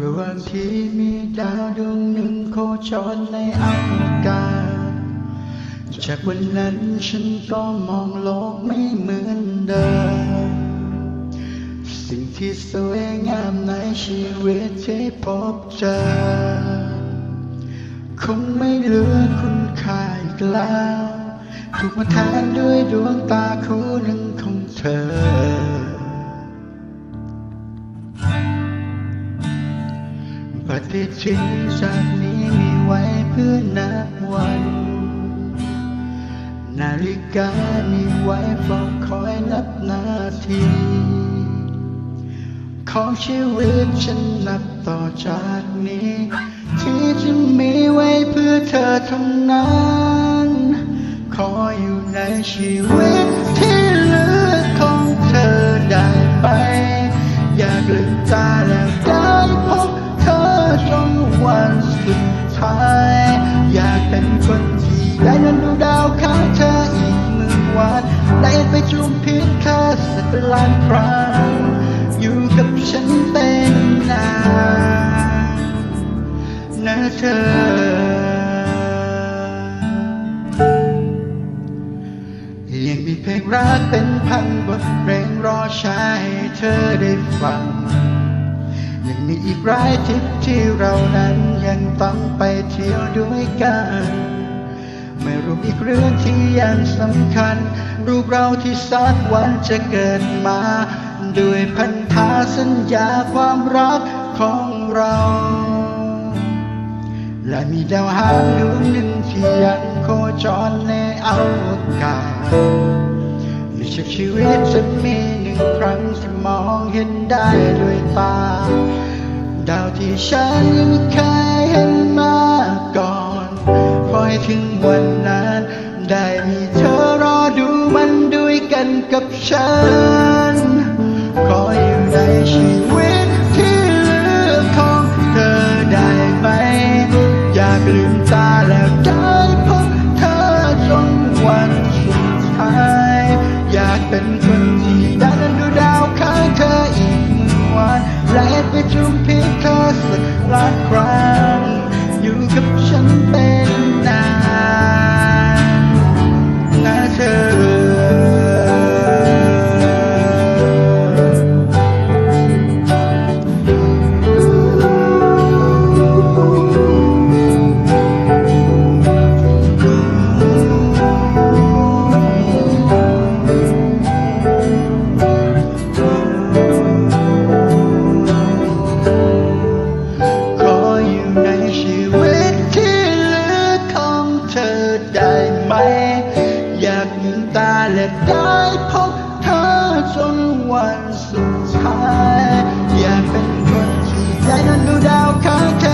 ระหว่างที่มีดาวดวงหนึ่งโคจรในอากาศ จากวันนั้นฉันก็มองโลกไม่เหมือนเดิม สิ่งที่สวยงามในชีวิตที่พบเจอ คงไม่เหลือคุณค่าอีกแล้ว ถูกมาแทนด้วยดวงตาคู่หนึ่ง ปฏิทินจากนี้มีไว้เพื่อนับวัน นาฬิกามีไว้เฝ้าคอยนับนาที ของชีวิตฉันนับต่อจากนี้ ที่จะมีไว้เพื่อเธอเท่านั้น ขออยู่ในชีวิตที่เหลือของเธอได้ไหมอยากลืมตาแล้ว สักล้านครั้งอยู่กับฉันเป็นนานนะเธอ ยังมีเพลงรักเป็นพันบทเพลงรอใช้ให้เธอได้ฟัง ยังมีอีกหลายทริปที่เรานั้นยังต้องไปเที่ยวด้วยกัน ไม่รวมอีกเรื่องที่ยังสำคัญ รูปเราที่สักวันจะเกิดมา ด้วยพันธาสัญญาความรักของเรา และมีดาวหางดวงหนึ่งที่ยังโคจรในอวกาศในชีวิตจะมีหนึ่งครั้งที่มองเห็นได้ด้วยตา ดาวที่ฉันยังไม่เคยเห็นมาก่อนพอให้ถึงวัน กับฉัน ขออยู่ในชีวิตที่เหลือของเธอได้ไหม อยากลืมตาแล้วได้พบเธอจนวันสุดท้าย อยากเป็นคนที่ได้นั้นดูดาวข้างเธออีกหมื่นวันและไปจุ่มพิษเธอสักล้านครั้ง จนวันสุดท้าย อยากเป็นคนที่ได้นั้นดูดาวค้างแค่